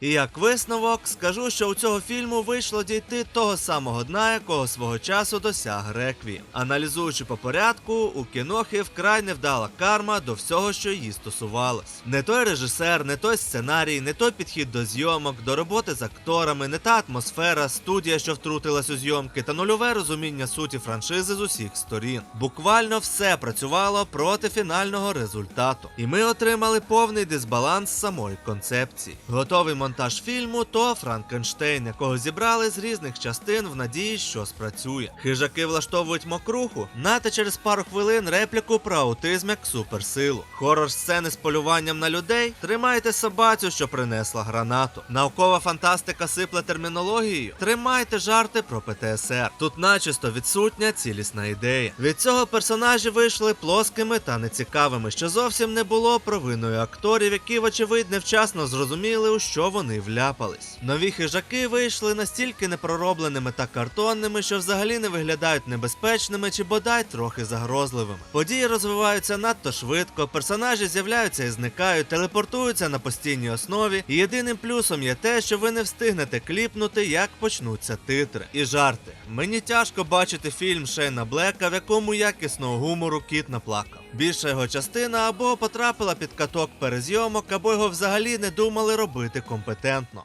І як висновок, скажу, що у цього фільму вийшло дійти того самого дна, якого свого часу досяг Рекві. Аналізуючи по порядку, у кінохи вкрай невдала карма до всього, що її стосувалось. Не той режисер, не той сценарій, не той підхід до зйомок, до роботи з акторами, не та атмосфера, студія, що втрутилась у зйомки, та нульове розуміння суті франшизи з усіх сторін. Буквально все працювало проти фінального результату. І ми отримали повний дисбаланс самої концепції. Готовий монтаж фільму то Франкенштейн, якого зібрали з різних частин в надії, що спрацює. Хижаки влаштовують мокруху, нате через пару хвилин репліку про аутизм як суперсилу. Хорор сцени з полюванням на людей. Тримайте собацю, що принесла гранату. Наукова фантастика сипле термінологією. Тримайте жарти про ПТСР. Тут начисто відсутня цілісна ідея. Від цього персонажі вийшли плоскими та нецікавими, що зовсім не було провиною акторів, які, вочевидь, невчасно зрозуміли, у що вони вляпались. Нові хижаки вийшли настільки непроробленими та картонними, що взагалі не виглядають небезпечними чи бодай трохи загрозливими. Події розвиваються надто швидко, персонажі з'являються і зникають, телепортуються на постійній основі. І єдиним плюсом є те, що ви не встигнете кліпнути, як почнуться титри. І жарти. Мені тяжко бачити фільм Шейна Блека, в якому якісного гумору кіт наплакав. Більша його частина або потрапила під каток перезйомок, або його взагалі не думали робити компетентно.